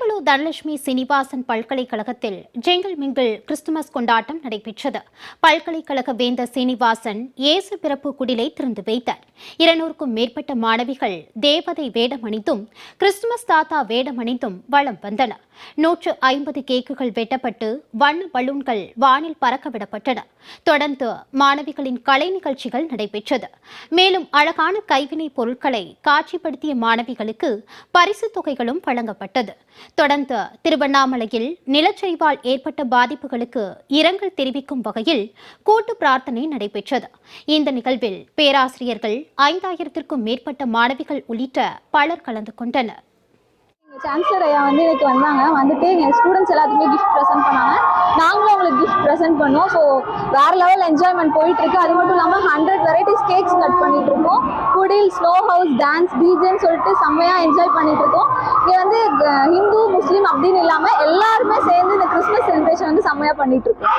பெரம்பலூர் தனலட்சுமி சீனிவாசன் பல்கலைக்கழகத்தில் jungle mingle Christmas கொண்டாட்டம் நடைபெற்றது. பல்கலைக்கழக வேந்தர் சீனிவாசன் இயேசு பிறப்பு குடிலை திறந்து வைத்தார். இருநூறுக்கும் மேற்பட்ட மாணவிகள் தேவதை வேடமணிந்தும் கிறிஸ்துமஸ் தாத்தா வேடமணிந்தும் வளம் வந்தனர் நூற்று ஐம்பது கேக்குகள் வெட்டப்பட்டு வண்ண பலூன்கள் வானில் பறக்கவிடப்பட்டன. தொடர்ந்து மாணவிகளின் கலை நிகழ்ச்சிகள் நடைபெற்றது. மேலும் அழகான கைவினைப் பொருட்களை காட்சிப்படுத்திய மாணவிகளுக்கு பரிசுத் தொகைகளும் வழங்கப்பட்டது. தொடர்ந்து திருவண்ணாமலையில் நிலச்சரிவால் ஏற்பட்ட பாதிப்புகளுக்கு இரங்கல் தெரிவிக்கும் வகையில் கூட்டு பிரார்த்தனை நடைபெற்றது. இந்த நிகழ்வில் பேராசிரியர்கள் ஐந்தாயிரத்திற்கும் மேற்பட்ட மாணவிகள் உள்ளிட்ட பலர் கலந்து கொண்டனர். சான்சலர் ஐயா வந்து இன்னைக்கு வந்தாங்க. வந்துட்டு எங்கள் ஸ்டூடெண்ட்ஸ் எல்லாத்துக்குமே கிஃப்ட் ப்ரெசென்ட் பண்ணாங்க. நாங்களும் அவங்களுக்கு கிஃப்ட் ப்ரெசென்ட் பண்ணோம். ஸோ வேற லெவல் என்ஜாய்மெண்ட் போயிட்டு இருக்கு அது மட்டும் இல்லாமல் ஹண்ட்ரட் வெரைட்டிஸ் கேக்ஸ் கட் பண்ணிட்டு இருக்கோம் குடில் ஸ்லோ ஹவுஸ் டான்ஸ் டிஜேன்னு சொல்லிட்டு செம்மையாக என்ஜாய் பண்ணிட்டு இருக்கோம் இங்கே வந்து அப்படின்னு இல்லாமல் எல்லாருமே சேர்ந்து இந்த கிறிஸ்மஸ் செலிப்ரேஷன் வந்து செம்மையாக பண்ணிட்டு இருக்கோம்.